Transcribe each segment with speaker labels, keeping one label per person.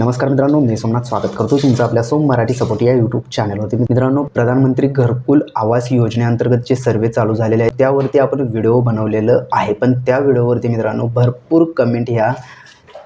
Speaker 1: नमस्कार मित्रांनो मी सोमनाथ स्वागत करतो तुमचं आपल्या सोम मराठी सपोर्ट या यूट्यूब चॅनलवरती मित्रांनो प्रधानमंत्री घरकुल आवास योजनेअंतर्गत जे सर्वे चालू झालेले आहेत त्यावरती आपण व्हिडिओ बनवलेलं आहे. पण त्या व्हिडिओवरती मित्रांनो भरपूर कमेंट ह्या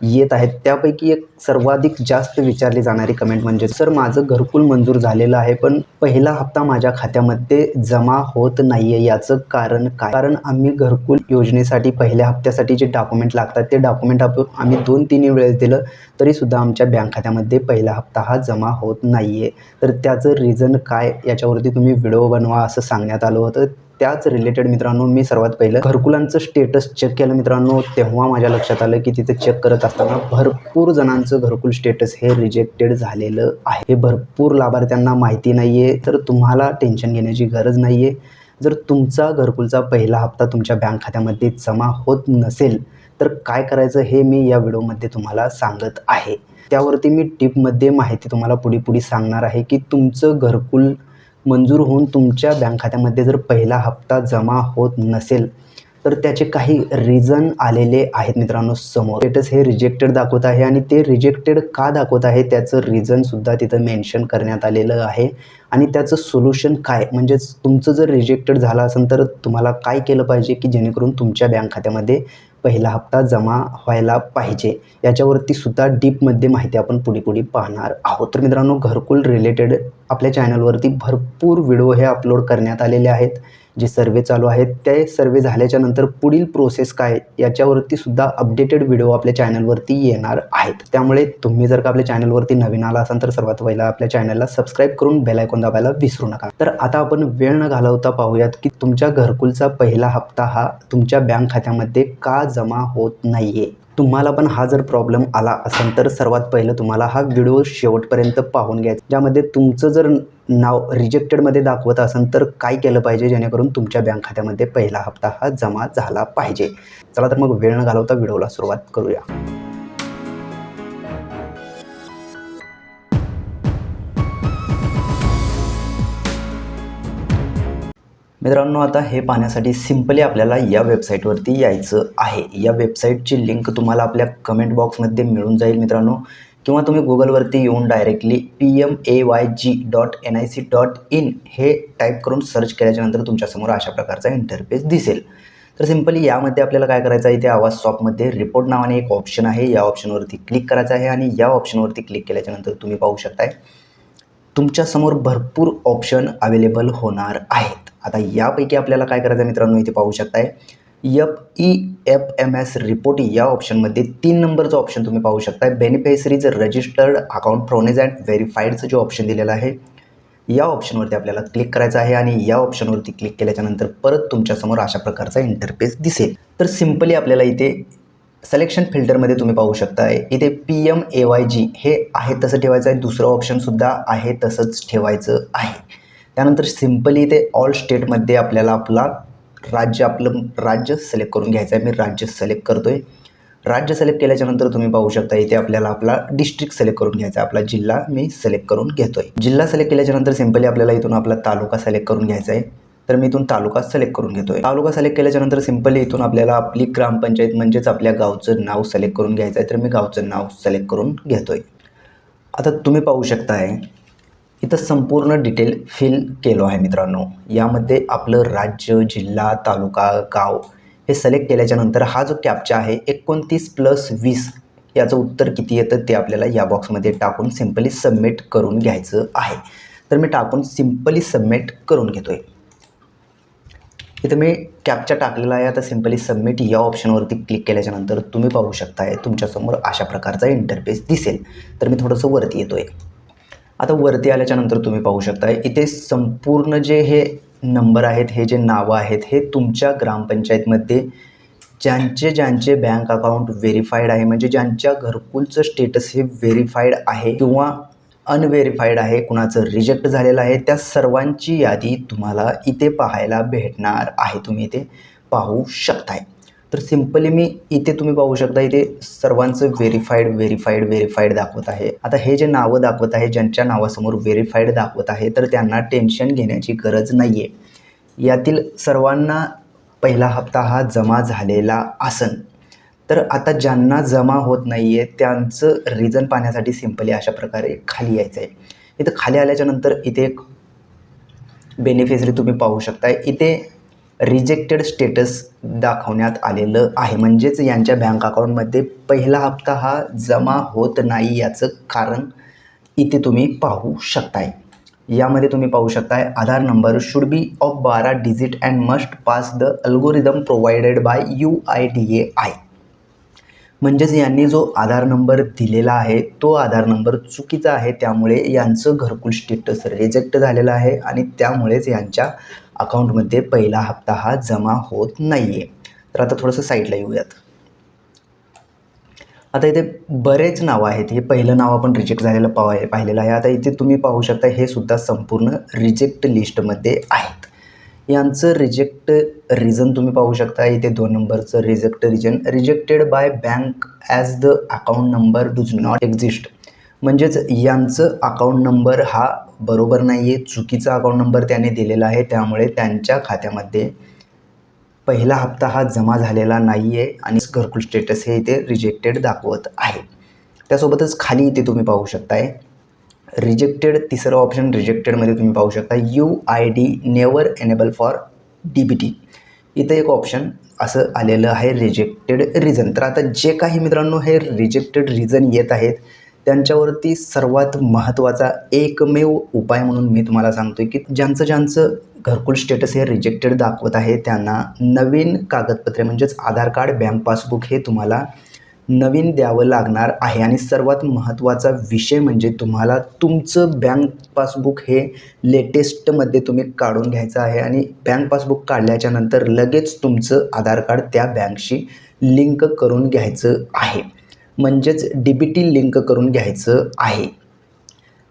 Speaker 1: येत आहेत. त्यापैकी एक सर्वाधिक जास्त विचारली जाणारी कमेंट म्हणजे सर माझं घरकुल मंजूर झालेलं आहे पण पहिला हप्ता माझ्या खात्यामध्ये जमा होत नाही आहे याचं कारण काय? कारण आम्ही घरकुल योजनेसाठी पहिल्या हप्त्यासाठी जे डॉक्युमेंट लागतात ते डॉक्युमेंट आपण आम्ही दोन तीन वेळेस दिलं तरीसुद्धा आमच्या बँक खात्यामध्ये पहिला हप्ता हा जमा होत नाही आहे तर त्याचं रिझन काय? याच्यावरती तुम्ही व्हिडिओ बनवा असं सांगण्यात आलं होतं. त्याच रिलेटेड मित्रांनो मी सर्वात पहिलं घरकुलांचं स्टेटस चेक केलं मित्रांनो. तेव्हा माझ्या लक्षात आलं की तिथे चेक करत असताना भरपूर जणांचं घरकुल स्टेटस हे रिजेक्टेड झालेलं आहे. हे भरपूर लाभार्थ्यांना माहिती नाही आहे तर तुम्हाला टेन्शन घेण्याची गरज नाही आहे जर तुमचा घरकुलचा पहिला हप्ता तुमच्या बँक खात्यामध्ये जमा होत नसेल तर काय करायचं हे मी या व्हिडिओमध्ये तुम्हाला सांगत आहे. त्यावरती मी टिपमध्ये माहिती तुम्हाला पुढे पुढे सांगणार आहे की तुमचं घरकुल मंजूर होऊन तुमच्या बँक खात्यामध्ये जर पहिला हप्ता जमा होत नसेल तर त्याचे काही रिझन आलेले आहेत मित्रांनो समोर. स्टेटस हे रिजेक्टेड दाखवत आहे आणि ते रिजेक्टेड का दाखवत आहे त्याचं रिझनसुद्धा तिथं मेन्शन करण्यात आलेलं आहे. आणि त्याचं सोल्युशन काय? म्हणजेच तुमचं जर रिजेक्टेड झालं असेल तर तुम्हाला काय केलं पाहिजे की जेणेकरून तुमच्या बँक खात्यामध्ये पहिला हप्ता जमा व्हायला पाहिजे? याच्यावरती सुद्धा डीपमध्ये माहिती आपण पुढे पुढे पाहणार आहोत. तर मित्रांनो घरकुल रिलेटेड आपल्या चॅनलवरती भरपूर व्हिडिओ हे अपलोड करण्यात आलेले आहेत. जे सर्वे चालू आहेत ते सर्वे झाल्याच्यानंतर पुढील प्रोसेस काय याच्यावरती सुद्धा अपडेटेड व्हिडिओ आपल्या चॅनलवरती येणार आहेत. त्यामुळे तुम्ही जर का आपल्या चॅनलवरती नवीन आला असाल तर सर्वात पहिला आपल्या चॅनलला सबस्क्राईब करून बेलायकॉन दाबायला विसरू नका. तर आता आपण वेळ न घालवता पाहूयात की तुमच्या घरकुलचा पहिला हप्ता हा तुमच्या बँक खात्यामध्ये का जमा होत नाहीये? तुम्हाला पण हा जर प्रॉब्लेम आला असेल तर सर्वात पहिलं तुम्हाला हा व्हिडिओ शेवटपर्यंत पाहून घ्यायचा ज्यामध्ये तुमचं जर नाव रिजेक्टेडमध्ये दाखवत असेल तर काय केलं पाहिजे? जेणेकरून तुमच्या बँक खात्यामध्ये पहिला हप्ता हा जमा झाला पाहिजे. चला तर मग वेळ न घालवता व्हिडिओला सुरुवात करूया. मित्रांनो आता हे पाहण्यासाठी सिम्पली आपल्याला या वेबसाईटवरती यायचं आहे. या वेबसाईटची लिंक तुम्हाला आपल्या कमेंट बॉक्समध्ये मिळून जाईल मित्रांनो. किंवा तुम्ही गुगलवरती येऊन directly P M A Y G dot N I C dot in हे टाईप करून सर्च केल्याच्यानंतर तुमच्यासमोर अशा प्रकारचा इंटरफेस दिसेल. तर सिम्पली यामध्ये आपल्याला काय करायचं आहे ते आवाज शॉपमध्ये रिपोर्ट नावाने एक ऑप्शन आहे. या ऑप्शनवरती क्लिक करायचं आहे आणि या ऑप्शनवरती क्लिक केल्याच्यानंतर तुम्ही पाहू शकताय तुमच्यासमोर भरपूर ऑप्शन अवेलेबल होणार आहेत. आता यापैकी आपल्याला काय करायचं आहे मित्रांनो इथे पाहू शकताय. F E F M S report या ऑप्शनमध्ये तीन नंबरचं ऑप्शन तुम्ही पाहू शकताय. Beneficiaries registered account frozen and व्हेरीफाईडचं जे ऑप्शन दिलेलं आहे या ऑप्शनवरती आपल्याला क्लिक करायचं आहे आणि या ऑप्शनवरती क्लिक केल्याच्यानंतर परत तुमच्यासमोर अशा प्रकारचा इंटरफेस दिसेल. तर सिम्पली आपल्याला इथे सिलेक्शन फिल्टरमध्ये तुम्ही पाहू शकता इथे P M A Y G हे आहे तसं ठेवायचं आहे. दुसरं ऑप्शनसुद्धा आहे तसंच ठेवायचं आहे. त्यानंतर सिम्पली इथे ऑल स्टेटमध्ये आपल्याला आपला राज्य आपलं राज्य सिलेक्ट करून घ्यायचं आहे मी राज्य सिलेक्ट करतो आहे राज्य सिलेक्ट केल्याच्यानंतर तुम्ही पाहू शकता इथे आपल्याला आपला डिस्ट्रिक्ट सिलेक्ट करून घ्यायचा आहे. आपला जिल्हा मी सिलेक्ट करून घेतो आहे जिल्हा सिलेक्ट केल्याच्यानंतर सिम्पली आपल्याला इथून आपला तालुका सिलेक्ट करून घ्यायचा आहे. तर मी इथून तालुका सिलेक्ट करून घेतो आहे तालुका सिलेक्ट केल्याच्यानंतर सिम्पली इथून आपल्याला आपली ग्रामपंचायत म्हणजेच आपल्या गावचं नाव सिलेक्ट करून घ्यायचं आहे. तर मी गावचं नाव सिलेक्ट करून घेतो आहे आता तुम्ही पाहू शकताय इथं संपूर्ण डिटेल फिल केलो आहे मित्रांनो. यामध्ये आपलं राज्य जिल्हा तालुका गाव हे सिलेक्ट केल्याच्यानंतर हा जो कॅप्चा आहे एकोणतीस प्लस वीस याचं उत्तर किती येतं ते आपल्याला या बॉक्समध्ये टाकून सिम्पली सबमिट करून घ्यायचं आहे. तर मी टाकून सिम्पली सबमिट करून घेतो आहे इथं मी कॅपचा टाकलेला आहे आता सिम्पली सबमिट या ऑप्शनवरती क्लिक केल्याच्यानंतर तुम्ही पाहू शकताय तुमच्यासमोर अशा प्रकारचा इंटरफेस दिसेल. तर मी थोडंसं वरती येतो आहे आता वरती आल्याच्यानंतर तुम्ही पाहू शकताय इथे संपूर्ण जे हे नंबर आहेत हे जे नावं आहेत हे तुमच्या ग्रामपंचायतमध्ये ज्यांचे ज्यांचे बँक अकाउंट व्हेरीफाईड आहे म्हणजे ज्यांच्या घरकुलचं स्टेटस हे व्हेरीफाईड आहे किंवा अनव्हेरीफाईड आहे कुणाचं रिजेक्ट झालेलं आहे त्या सर्वांची यादी तुम्हाला इथे पाहायला भेटणार आहे. तुम्ही इथे पाहू शकताय. तर सिम्पली मी इथे तुम्ही पाहू शकता इथे सर्वांचं व्हेरीफाईड व्हेरीफाईड व्हेरीफाईड दाखवत आहे. आता हे जे नावं दाखवत आहे ज्यांच्या नावासमोर व्हेरीफाईड दाखवत आहे तर त्यांना टेन्शन घेण्याची गरज नाही आहे यातील सर्वांना पहिला हप्ता हा जमा झालेला आसन तर आता ज्यांना जमा होत नाही आहे त्यांचं रिझन पाहण्यासाठी सिम्पली अशा प्रकारे खाली यायचं आहे इथं खाली आल्याच्यानंतर इथे एक बेनिफिशरी तुम्ही पाहू शकताय. इथे रिजेक्टेड स्टेटस दाखवण्यात आलेलं आहे. म्हणजेच यांच्या बँक अकाउंटमध्ये पहिला हप्ता हा जमा होत नाही याचं कारण इथे तुम्ही पाहू शकताय. यामध्ये तुम्ही पाहू शकताय Aadhaar number should be of बारा digit and must pass the algorithm provided by U I D A I म्हणजेच यांनी जो आधार नंबर दिलेला आहे तो आधार नंबर चुकीचा आहे. त्यामुळे यांचं घरकुल स्टेटस रिजेक्ट झालेलं आहे आणि त्यामुळेच यांच्या अकाउंटमध्ये पहिला हप्ता हा जमा होत नाही आहे तर आता थोडंसं साईडला येऊयात. आता इथे बरेच नावं आहेत. हे पहिलं नाव आपण रिजेक्ट झालेलं पाह पाहिलेलं आहे. आता इथे तुम्ही पाहू शकता हे सुद्धा संपूर्ण रिजेक्ट लिस्टमध्ये आहेत. यांचं रिजेक्ट रिझन तुम्ही पाहू शकता. इथे दोन नंबरचं reject reason rejected by bank as the account number does not exist म्हणजेच यांचं अकाऊंट नंबर हा बरोबर नाही आहे चुकीचा अकाऊंट नंबर त्याने दिलेला आहे त्यामुळे त्यांच्या खात्यामध्ये पहिला हप्ता हा जमा झालेला नाही आहे आणि घरकुल स्टेटस हे इथे रिजेक्टेड दाखवत आहे. त्यासोबतच खाली इथे तुम्ही पाहू शकताय रिजेक्टेड तिसरं ऑप्शन रिजेक्टेडमध्ये तुम्ही पाहू शकता U I D never enable for D B T इथं एक ऑप्शन असं आलेलं आहे रिजेक्टेड रिझन तर आता जे काही मित्रांनो हे रिजेक्टेड रिझन येत आहेत त्यांच्यावरती सर्वात महत्त्वाचा एकमेव उपाय म्हणून मी तुम्हाला सांगतो आहे की ज्यांचं ज्यांचं घरकुल स्टेटस हे रिजेक्टेड दाखवत आहे त्यांना नवीन कागदपत्रे म्हणजेच आधार कार्ड बँक पासबुक हे तुम्हाला नवीन द्यावं लागणार आहे. आणि सर्वात महत्त्वाचा विषय म्हणजे तुम्हाला तुमचं बँक पासबुक हे लेटेस्टमध्ये तुम्ही काढून घ्यायचं आहे. आणि बँक पासबुक काढल्याच्या नंतर लगेच तुमचं आधार कार्ड त्या बँकशी लिंक करून घ्यायचं आहे. म्हणजेच डी बी टी लिंक करून घ्यायचं आहे.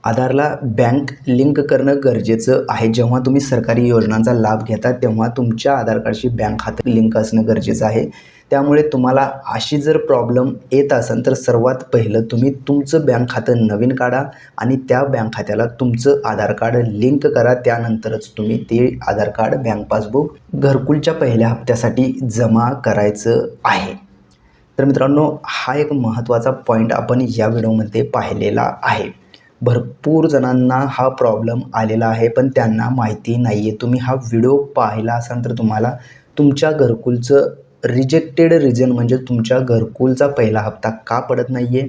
Speaker 1: आधारला बँक लिंक करणं गरजेचं आहे. जेव्हा तुम्ही सरकारी योजनांचा लाभ घेता तेव्हा तुमच्या आधार कार्डशी बँक खातं लिंक असणं गरजेचं आहे. त्यामुळे तुम्हाला अशी जर प्रॉब्लेम येत असेल तर सर्वात पहिलं तुम्ही तुमचं बँक खातं नवीन काढा आणि त्या बँक खात्याला तुमचं आधार कार्ड लिंक करा. त्यानंतरच तुम्ही ते आधार कार्ड बँक पासबुक घरकुलच्या पहिल्या हप्त्यासाठी जमा करायचं आहे. तर मित्रांनो हा एक महत्त्वाचा पॉईंट आपण या व्हिडिओमध्ये पाहिलेला आहे. भरपूर जणांना हा प्रॉब्लेम आलेला आहे पण त्यांना माहिती नाही आहे तुम्ही हा व्हिडिओ पाहिला असाल तर तुम्हाला तुमच्या घरकुलचं रिजेक्टेड रिजन म्हणजे तुमच्या घरकुलचा पहिला हप्ता का पडत नाही आहे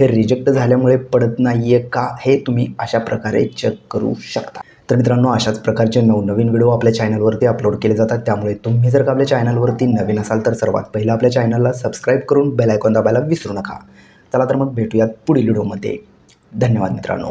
Speaker 1: हे रिजेक्ट झाल्यामुळे पडत नाही आहे का? हे तुम्ही अशा प्रकारे चेक करू शकता. तर मित्रांनो अशाच प्रकारचे नवनवीन व्हिडिओ आपल्या चॅनलवरती अपलोड केले जातात. त्यामुळे तुम्ही जर का आपल्या चॅनलवरती नवीन असाल तर सर्वात पहिलं आपल्या चॅनलला सबस्क्राईब करून बेलायकॉन दाबायला विसरू नका. चला तर मग भेटूयात पुढील व्हिडिओमध्ये धन्यवाद मित्रांनो.